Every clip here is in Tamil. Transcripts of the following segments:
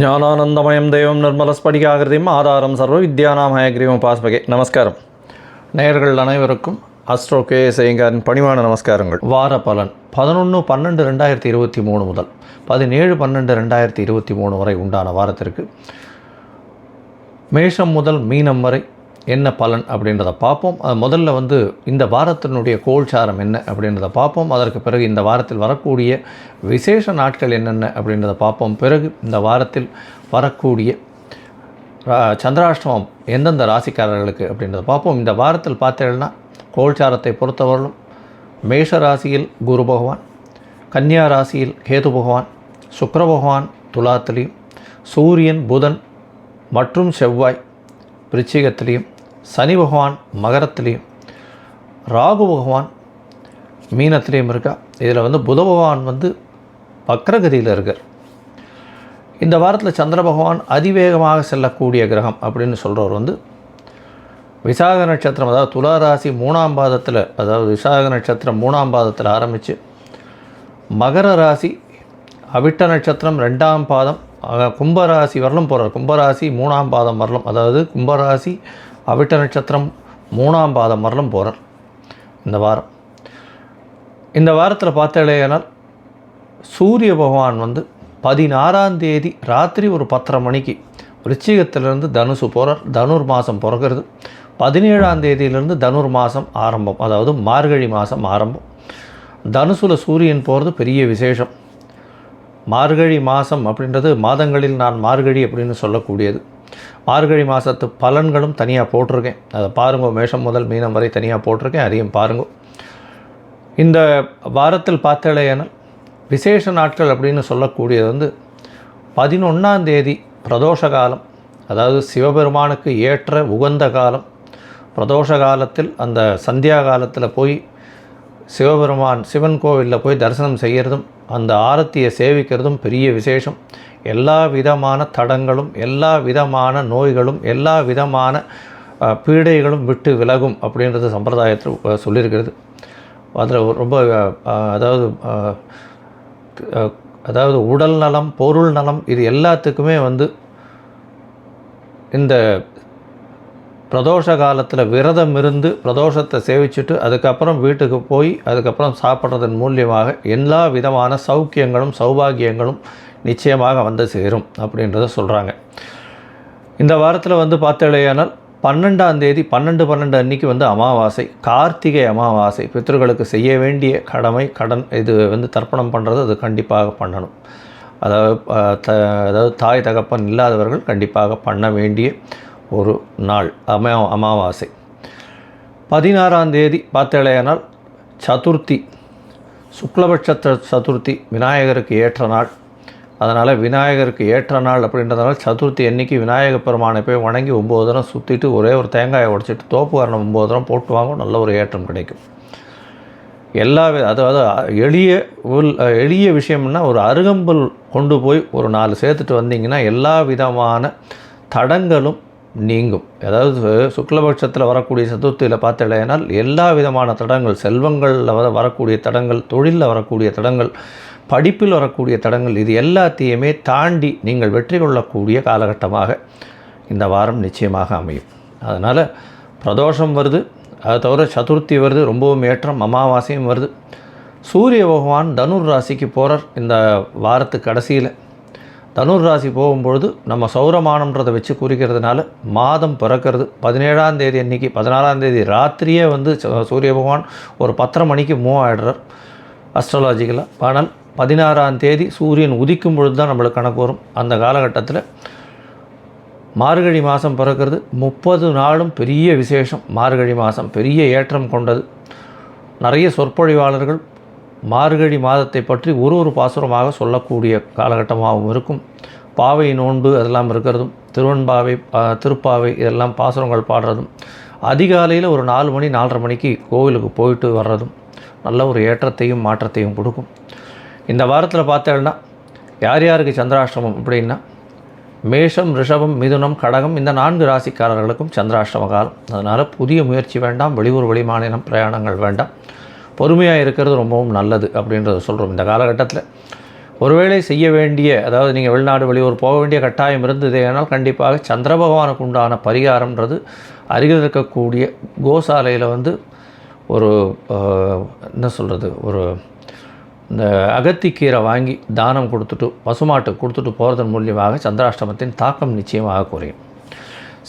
ஞானானந்தமயம் தெய்வம் நிர்மலஸ்படிகாகிருதியும் ஆதாரம் சர்வ வித்யானாமயகிரியும் பாஸ்பகே. நமஸ்காரம். நேயர்கள் அனைவருக்கும் அஸ்ட்ரோ கே பணிவான நமஸ்காரங்கள். வார பலன் பதினொன்று பன்னெண்டு ரெண்டாயிரத்தி இருபத்தி மூணு முதல் பதினேழு பன்னெண்டு ரெண்டாயிரத்தி இருபத்தி மூணு வரை உண்டான வாரத்திற்கு மேஷம் முதல் மீனம் வரை என்ன பலன் அப்படின்றத பார்ப்போம். அது முதல்ல வந்து இந்த வாரத்தினுடைய கோல்சாரம் என்ன அப்படின்றத பார்ப்போம். அதற்கு பிறகு இந்த வாரத்தில் வரக்கூடிய விசேஷ நாட்கள் என்னென்ன அப்படின்றத பார்ப்போம். பிறகு இந்த வாரத்தில் வரக்கூடிய ரா- சந்திராஷ்டமம் எந்தெந்த ராசிக்காரர்களுக்கு அப்படின்றத பார்ப்போம். இந்த வாரத்தில் பார்த்தீங்கன்னா கோல்சாரத்தை பொறுத்தவரையிலும் மேஷ ராசியில் குரு பகவான் கன்னியா ராசியில் கேது பகவான் சுக்கர பகவான் துலாத்திலையும் சூரியன் புதன் மற்றும் செவ்வாய் விருச்சிகத்திலையும் சனி பகவான் மகரத்துலேயும் ராகு பகவான் மீனத்துலேயும் இருக்கா? இதில் வந்து புத பகவான் வந்து வக்ரகதியில் இருக்கார். இந்த வாரத்தில் சந்திர பகவான் அதிவேகமாக செல்லக்கூடிய கிரகம் அப்படின்னு சொல்கிறவர் வந்து விசாக நட்சத்திரம் அதாவது துலா ராசி மூணாம் பாதத்தில் அதாவது விசாக நட்சத்திரம் மூணாம் பாதத்தில் ஆரம்பித்து மகர ராசி அவிட்ட நட்சத்திரம் ரெண்டாம் பாதம் கும்பராசி வரலும் போகிறார் கும்பராசி மூணாம் பாதம் வரலும் அதாவது கும்பராசி அவிட்ட நட்சத்திரம் மூணாம் பாதம் வரலும் போகிறார் இந்த வாரம். இந்த வாரத்தில் பார்த்தேனால் சூரிய பகவான் வந்து பதினாறாம் தேதி ராத்திரி ஒரு பத்தரை மணிக்கு விருச்சிகத்திலிருந்து தனுசு போகிறார் தனுர் மாதம் பிறக்கிறது. பதினேழாம் தேதியிலிருந்து தனுர் மாதம் ஆரம்பம். அதாவது மார்கழி மாதம் ஆரம்பம். தனுசுல சூரியன் போகிறது பெரிய விசேஷம். மார்கழி மாதம் அப்படின்றது மாதங்களில் நான் மார்கழி அப்படின்னு சொல்லக்கூடியது. மார்கழி மாதத்து பலன்களும் தனியாக போட்டிருக்கேன். அதை பாருங்க மேஷம் முதல் மீனம் வரை தனியாக போட்டிருக்கேன் அதையும் பாருங்கள் இந்த வாரத்தில் பார்த்தலையானால் விசேஷ நாட்கள் அப்படின்னு சொல்லக்கூடியது வந்து பதினொன்றாம் தேதி பிரதோஷ காலம் அதாவது சிவபெருமானுக்கு ஏற்ற உகந்த காலம். பிரதோஷ காலத்தில் அந்த சந்தியா காலத்தில் போய் சிவபெருமான் சிவன் கோவிலில் போய் தரிசனம் செய்கிறதும் அந்த ஆரத்தியை சேவிக்கிறதும் பெரிய விசேஷம். எல்லா விதமான தடங்களும் எல்லா விதமான நோய்களும் எல்லா விதமான பீடைகளும் விட்டு விலகும் அப்படின்றது சம்பிரதாயத்தில் சொல்லியிருக்கிறது. அதில் ரொம்ப அதாவது அதாவது உடல் நலம் பொருள் நலம் இது எல்லாத்துக்குமே வந்து இந்த பிரதோஷ காலத்தில் விரதம் இருந்து பிரதோஷத்தை சேவிச்சுட்டு அதுக்கப்புறம் வீட்டுக்கு போய் அதுக்கப்புறம் சாப்பிட்றதன் மூலியமாக எல்லா விதமான சௌக்கியங்களும் சௌபாகியங்களும் நிச்சயமாக வந்து சேரும் அப்படின்றத சொல்கிறாங்க இந்த வாரத்தில் வந்து பார்த்தேனால் பன்னெண்டாம் தேதி பன்னெண்டு பன்னெண்டு அன்னைக்கு வந்து அமாவாசை கார்த்திகை அமாவாசை. பித்ருக்களுக்கு செய்ய வேண்டிய கடமை கடன் இது வந்து தர்ப்பணம் பண்ணுறது அது கண்டிப்பாக பண்ணணும். அதாவது த அதாவது தாய் தகப்பன் இல்லாதவர்கள் கண்டிப்பாக பண்ண வேண்டிய ஒரு நாள் அமா அமாவாசை. பதினாறாம் தேதி பார்த்தேனால் சதுர்த்தி சுக்லபட்ச சதுர்த்தி விநாயகருக்கு ஏற்ற நாள். அதனால் விநாயகருக்கு ஏற்ற நாள் அப்படின்றதுனால சதுர்த்தி என்றைக்கு விநாயக பெருமானை போய் வணங்கி ஒம்பது தரம் சுற்றிட்டு ஒரே ஒரு தேங்காயை உடைச்சிட்டு தோப்பு வரணம் ஒம்பது தரம் போட்டு வாங்கும். நல்ல ஒரு ஏற்றம் கிடைக்கும். எல்லா அதாவது எளிய உள் எளிய விஷயம்னா ஒரு அருகம்புல் கொண்டு போய் ஒரு நாலு சேர்த்துட்டு வந்தீங்கன்னா எல்லா விதமான தடங்களும் நீங்கும். அதாவது சுக்லபட்சத்தில் வரக்கூடிய சதுர்த்தியில் பார்த்தீங்கன்னா எல்லா விதமான தடங்கள் செல்வங்களில் வர வரக்கூடிய தடங்கள் தொழிலில் வரக்கூடிய தடங்கள் படிப்பில் வரக்கூடிய தடங்கள் இது எல்லாத்தையுமே தாண்டி நீங்கள் வெற்றி கொள்ளக்கூடிய காலகட்டமாக இந்த வாரம் நிச்சயமாக அமையும். அதனால் பிரதோஷம் வருது. அது தவிர சதுர்த்தி வருது. ரொம்பவும் ஏற்றம் அமாவாசையும் வருது. சூரிய பகவான் தனுர் ராசிக்கு போகிறார் இந்த வாரத்து கடைசியில். தனுர் ராசி போகும்பொழுது நம்ம சௌரமானம்ன்றதை வச்சு குறிக்கிறதுனால மாதம் பிறக்கிறது. பதினேழாம் தேதி அன்னைக்கு பதினாலாம் தேதி ராத்திரியே வந்து ச- சூரிய பகவான் ஒரு பத்தரை மணிக்கு மூவ் ஆகிடுறார் அஸ்ட்ராலாஜிக்கலாக ஆனால் பதினாறாம் தேதி சூரியன் உதிக்கும் பொழுது தான் நம்மளுக்கு கணக்கு வரும். அந்த காலகட்டத்தில் மார்கழி மாதம் பிறக்கிறது. முப்பது நாளும் பெரிய விசேஷம். மார்கழி மாதம் பெரிய ஏற்றம் கொண்டது. நிறைய சொற்பொழிவாளர்கள் மார்கழி மாதத்தை பற்றி ஒரு ஒரு பாசுரமாக சொல்லக்கூடிய காலகட்டமாகவும் இருக்கும். பாவை நோன்பு அதெல்லாம் இருக்கிறதும் திருவன்பாவை திருப்பாவை இதெல்லாம் பாசுரங்கள் பாடுறதும் அதிகாலையில் ஒரு நாலு மணி நாலரை மணிக்கு கோவிலுக்கு போயிட்டு வர்றதும் நல்ல ஒரு ஏற்றத்தையும் மாற்றத்தையும் கொடுக்கும். இந்த வாரத்தில் பார்த்தேன்னா யார் யாருக்கு சந்திராஷ்டமம் அப்படின்னா மேஷம் ரிஷபம் மிதுனம் கடகம் இந்த நான்கு ராசிக்காரர்களுக்கும் சந்திராஷ்டம காலம். அதனால் புதிய முயற்சி வேண்டாம் வெளியூர் வெளிமாநிலம் பிரயாணங்கள் வேண்டாம். பொறுமையாக இருக்கிறது ரொம்பவும் நல்லது அப்படின்றத சொல்கிறோம் இந்த காலகட்டத்தில். ஒருவேளை செய்ய வேண்டிய அதாவது நீங்கள் வெளிநாடு வெளியூர் போக வேண்டிய கட்டாயம் இருந்தது ஆனால் கண்டிப்பாக சந்திர பகவானுக்கு உண்டான பரிகாரம்ன்றது அருகில் இருக்கக்கூடிய கோசாலையில் வந்து ஒரு என்ன சொல்கிறது ஒரு இந்த அகத்திக்கீரை வாங்கி தானம் கொடுத்துட்டு பசுமாட்டு கொடுத்துட்டு போகிறதன் மூலியமாக சந்திராஷ்டமத்தின் தாக்கம் நிச்சயமாக குறையும்.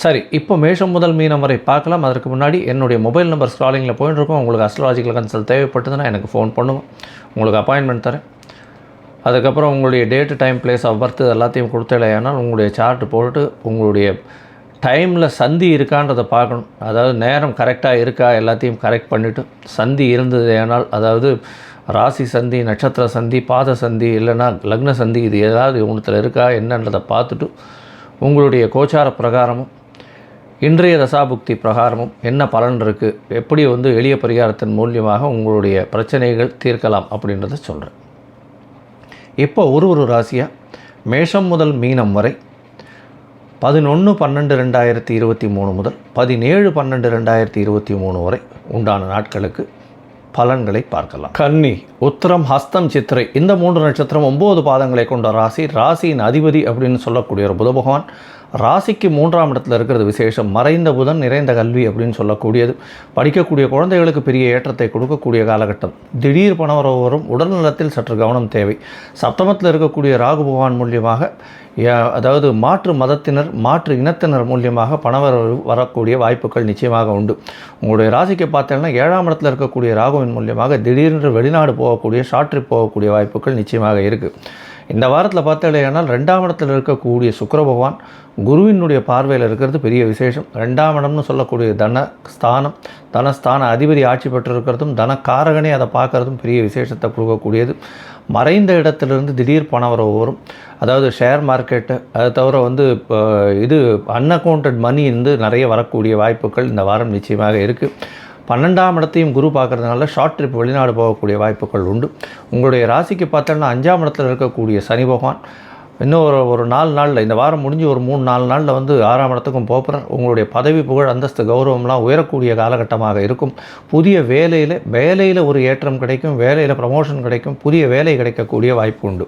சரி இப்போ மேஷம் முதல் மீனம் வரை பார்க்கலாம். அதற்கு முன்னாடி என்னுடைய மொபைல் நம்பர் ஸ்க்ராலிங்கில் போயின்னு உங்களுக்கு அஸ்ட்ராலஜிக்கல் கன்சல்ட் தேவைப்பட்டதுன்னா எனக்கு ஃபோன் பண்ணுவோம் உங்களுக்கு அப்பாயின்மெண்ட் தரேன். அதுக்கப்புறம் உங்களுடைய date time place of birth எல்லாத்தையும் கொடுத்தலையானால் உங்களுடைய சார்ட்டு போட்டு உங்களுடைய டைமில் சந்தி இருக்கான்றதை பார்க்கணும். அதாவது நேரம் கரெக்டாக இருக்கா எல்லாத்தையும் கரெக்ட் பண்ணிவிட்டு சந்தி இருந்தது ஏனால் அதாவது ராசி சந்தி நட்சத்திர சந்தி பாத சந்தி இல்லைன்னா லக்ன சந்தி இது ஏதாவது ஒன்றுத்தில் இருக்கா என்னன்றதை பார்த்துட்டு உங்களுடைய கோச்சார பிரகாரமும் இன்றைய தசாபுக்தி பிரகாரமும் என்ன பலன் இருக்குது எப்படி வந்து எளிய பரிகாரத்தின் மூலியமாக உங்களுடைய பிரச்சனைகள் தீர்க்கலாம் அப்படின்றத சொல்கிறேன் இப்போ ஒரு ஒரு ராசியாக மேஷம் முதல் மீனம் வரை பதினொன்று பன்னெண்டு ரெண்டாயிரத்தி இருபத்தி மூணு முதல் பதினேழு பன்னெண்டு ரெண்டாயிரத்தி இருபத்தி மூணு வரை உண்டான நாட்களுக்கு பலன்களை பார்க்கலாம். கன்னி உத்திரம் ஹஸ்தம் சித்திரை இந்த மூன்று நட்சத்திரம் ஒம்பது பாதங்களை கொண்ட ராசி ராசியின் அதிபதி அப்படின்னு சொல்லக்கூடிய ஒரு புத பகவான் ராசிக்கு மூன்றாம் இடத்துல இருக்கிறது விசேஷம். மறைந்த புதன் நிறைந்த கல்வி அப்படின்னு சொல்லக்கூடியது. படிக்கக்கூடிய குழந்தைகளுக்கு பெரிய ஏற்றத்தை கொடுக்கக்கூடிய காலகட்டம். திடீர் பணவரவு வரும் உடல்நலத்தில் சற்று கவனம் தேவை. சப்தமத்தில் இருக்கக்கூடிய ராகு பகவான் மூலியமாக அதாவது மாற்று மதத்தினர் மாற்று இனத்தினர் மூலியமாக பணவரவு வரக்கூடிய வாய்ப்புகள் நிச்சயமாக உண்டு. உங்களுடைய ராசிக்கு பார்த்தீங்கன்னா ஏழாம் இடத்துல இருக்கக்கூடிய ராகுவின் மூலியமாக திடீரென்று வெளிநாடு போகக்கூடிய ஷார்ட் ட்ரிப் போகக்கூடிய வாய்ப்புகள் நிச்சயமாக இருக்குது இந்த வாரத்தில் பார்த்தாலேயானால் ரெண்டாம் இடத்தில் இருக்கக்கூடிய சுக்கர பகவான் குருவினுடைய பார்வையில் இருக்கிறது பெரிய விசேஷம். ரெண்டாம் இடம்னு சொல்லக்கூடிய தன ஸ்தானம் தனஸ்தான அதிபதி ஆட்சி பெற்றிருக்கிறதும் தனக்காரகனே அதை பார்க்கறதும் பெரிய விசேஷத்தை கொடுக்கக்கூடியது. மறைந்த இடத்துலேருந்து திடீர் பணம் வரவு வரும் அதாவது ஷேர் மார்க்கெட்டு அதை தவிர வந்து இப்போ இது அன்அக்கௌண்டட் மணி வந்து நிறைய வரக்கூடிய வாய்ப்புகள் இந்த வாரம் நிச்சயமாக இருக்குது பன்னெண்டாம் இடத்தையும் குரு பார்க்குறதுனால ஷார்ட் ட்ரிப் வெளிநாடு போகக்கூடிய வாய்ப்புகள் உண்டு. உங்களுடைய ராசிக்கு பார்த்தோன்னா அஞ்சாம் இடத்துல இருக்கக்கூடிய சனி பகவான் இன்னும் ஒரு ஒரு நாலு நாளில் இந்த வாரம் முடிஞ்சு ஒரு மூணு நாலு நாளில் வந்து ஆறாம் இடத்துக்கும் போகிறார் உங்களுடைய பதவி புகழ் அந்தஸ்து கௌரவம்லாம் உயரக்கூடிய காலகட்டமாக இருக்கும். புதிய வேலையில் வேலையில் ஒரு ஏற்றம் கிடைக்கும் வேலையில் ப்ரமோஷன் கிடைக்கும் புதிய வேலை கிடைக்கக்கூடிய வாய்ப்பு உண்டு.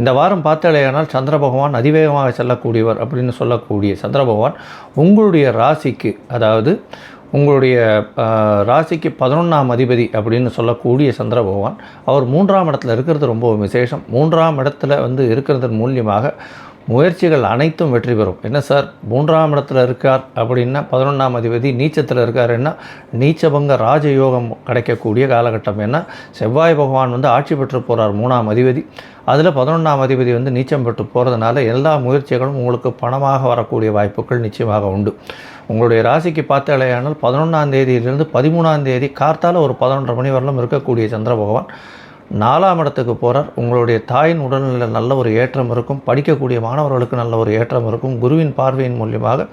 இந்த வாரம் பார்த்தாலேயானால் சந்திர பகவான் அதிவேகமாக செல்லக்கூடியவர் அப்படின்னு சொல்லக்கூடிய சந்திர பகவான் உங்களுடைய ராசிக்கு அதாவது உங்களுடைய ராசிக்கு பதினொன்றாம் அதிபதி அப்படின்னு சொல்லக்கூடிய சந்திர பகவான் அவர் மூன்றாம் இடத்துல இருக்கிறது ரொம்ப விசேஷம். மூன்றாம் இடத்துல வந்து இருக்கிறதன் மூலியமாக முயற்சிகள் அனைத்தும் வெற்றி பெறும். என்ன சார்? மூன்றாம் இடத்துல இருக்கார் அப்படின்னா பதினொன்றாம் அதிபதி நீச்சத்தில் இருக்காருன்னா நீச்சபங்க ராஜயோகம் கிடைக்கக்கூடிய காலகட்டம். ஏன்னா செவ்வாய் பகவான் வந்து ஆட்சி பெற்று போகிறார் மூணாம் அதிபதி. அதில் பதினொன்றாம் அதிபதி வந்து நீச்சம் பெற்று போகிறதுனால எல்லா முயற்சிகளும் உங்களுக்கு பணமாக வரக்கூடிய வாய்ப்புகள் நிச்சயமாக உண்டு. உங்களுடைய ராசிக்கு பார்த்தாலேயானால் பதினொன்றாம் தேதியிலிருந்து பதிமூணாம் தேதி கார்த்தால் ஒரு பதினொன்றரை மணி வரலும் இருக்கக்கூடிய சந்திர பகவான். நாலாம் இடத்துக்கு போகிறார் உங்களுடைய தாயின் உடல்நிலையில் நல்ல ஒரு ஏற்றம் இருக்கும். படிக்கக்கூடிய மாணவர்களுக்கு நல்ல ஒரு ஏற்றம் இருக்கும். குருவின் பார்வையின் மூலியமாக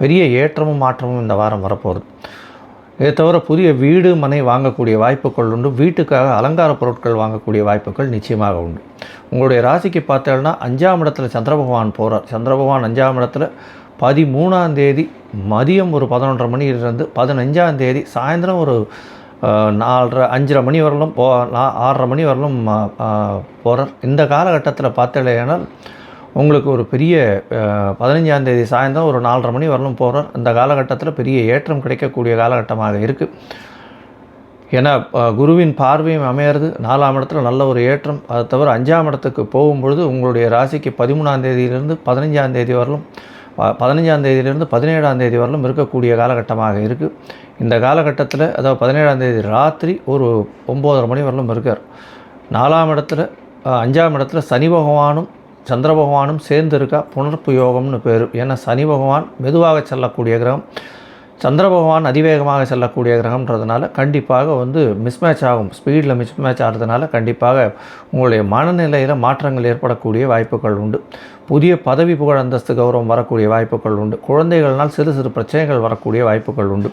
பெரிய ஏற்றமும் மாற்றமும் இந்த வாரம் வரப்போகுது. இதை தவிர புதிய வீடு மனை வாங்கக்கூடிய வாய்ப்புகள் உண்டு. வீட்டுக்காக அலங்கார பொருட்கள் வாங்கக்கூடிய வாய்ப்புகள் நிச்சயமாக உண்டு. உங்களுடைய ராசிக்கு பார்த்தேன்னா அஞ்சாம் இடத்துல சந்திர பகவான் போகிறார் சந்திர பகவான் அஞ்சாம் இடத்துல பதிமூணாம் தேதி மதியம் ஒரு பதினொன்றரை மணியிலிருந்து பதினஞ்சாம் தேதி சாயந்தரம் ஒரு நாலரை அஞ்சரை மணி வரலும் போ ஆறரை மணி வரலும் போகிறார் இந்த காலகட்டத்தில் பார்த்தலையானால் உங்களுக்கு ஒரு பெரிய பதினஞ்சாந்தேதி சாயந்தரம் ஒரு நாலரை மணி வரலும் போகிறார் இந்த காலகட்டத்தில் பெரிய ஏற்றம் கிடைக்கக்கூடிய காலகட்டமாக இருக்குது ஏன்னா குருவின் பார்வையும் அமையிறது. நாலாம் இடத்துல நல்ல ஒரு ஏற்றம். அதை தவிர அஞ்சாம் இடத்துக்கு போகும்பொழுது உங்களுடைய ராசிக்கு பதிமூணாம் தேதியிலிருந்து பதினஞ்சாம் தேதி வரலும் ப- பதினஞ்சாம் தேதியிலிருந்து பதினேழாம் தேதி வரலும் இருக்கக்கூடிய காலகட்டமாக இருக்குது இந்த காலகட்டத்தில் அதாவது பதினேழாம் தேதி ராத்திரி ஒரு ஒம்போதரை மணி வரலும் இருக்கார். நாலாம் இடத்துல அஞ்சாம் இடத்துல சனி பகவானும் சந்திர பகவானும் சேர்ந்து இருக்கா புனர்ப்பு யோகம்னு பேர். ஏன்னா சனி பகவான் மெதுவாக செல்லக்கூடிய கிரகம். சந்திர பகவான் அதிவேகமாக செல்லக்கூடிய கிரகம்ன்றதுனால கண்டிப்பாக வந்து மிஸ்மேட்ச் ஆகும். ஸ்பீடில் மிஸ்மேட்ச் ஆகிறதுனால கண்டிப்பாக உங்களுடைய மனநிலையில் மாற்றங்கள் ஏற்படக்கூடிய வாய்ப்புகள் உண்டு. புதிய பதவி புகழ் அந்தஸ்து கௌரவம் வரக்கூடிய வாய்ப்புகள் உண்டு. குழந்தைகள்னால் சிறு சிறு பிரச்சனைகள் வரக்கூடிய வாய்ப்புகள் உண்டு.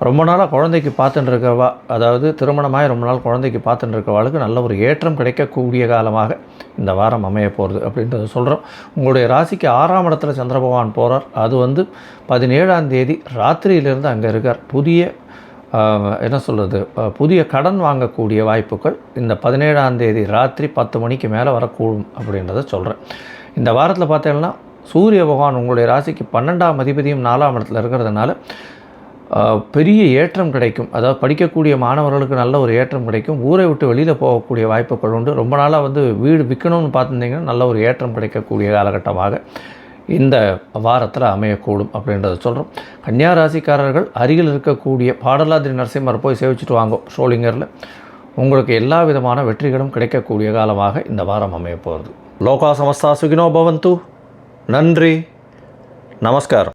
ரொம்ப நாளாக குழந்தைக்கு பார்த்துட்டு இருக்கவா அதாவது திருமணமாகி ரொம்ப நாள் குழந்தைக்கு பார்த்துட்டு இருக்கவாளுக்கு நல்ல ஒரு ஏற்றம் கிடைக்கக்கூடிய காலமாக இந்த வாரம் அமைய போகிறது அப்படின்றத சொல்கிறோம் உங்களுடைய ராசிக்கு ஆறாம் இடத்துல சந்திர பகவான் போகிறார் அது வந்து பதினேழாம் தேதி ராத்திரியிலிருந்து அங்கே இருக்கார். புதிய என்ன சொல்கிறது புதிய கடன் வாங்கக்கூடிய வாய்ப்புகள் இந்த பதினேழாம் தேதி ராத்திரி பத்து மணிக்கு மேலே வரக்கூடும் அப்படின்றத சொல்கிறேன் இந்த வாரத்தில் பார்த்தீங்கன்னா சூரிய பகவான் உங்களுடைய ராசிக்கு பன்னெண்டாம் அதிபதியும் நாலாம் இடத்துல இருக்கிறதுனால பெரிய ஏற்றம் கிடைக்கும். அதாவது படிக்கக்கூடிய மாணவர்களுக்கு நல்ல ஒரு ஏற்றம் கிடைக்கும். ஊரை விட்டு வெளியில் போகக்கூடிய வாய்ப்புகள் உண்டு. ரொம்ப நாளாக வந்து வீடு விற்கணும்னு பார்த்துருந்தீங்கன்னா நல்ல ஒரு ஏற்றம் கிடைக்கக்கூடிய காலகட்டமாக இந்த வாரத்தில் அமையக்கூடும் அப்படின்றத சொல்கிறோம் கன்னியா ராசிக்காரர்கள் அருகில் இருக்கக்கூடிய பாடலாதிரி நரசிம்மர் போய் சேவிச்சுட்டு வாங்கோ ஷோலிங்கரில் உங்களுக்கு எல்லா விதமான வெற்றிகளும் கிடைக்கக்கூடிய காலமாக இந்த வாரம் அமைய போகிறது லோகா சமஸ்தா சுகினோ பவந்து. நன்றி. நமஸ்காரம்.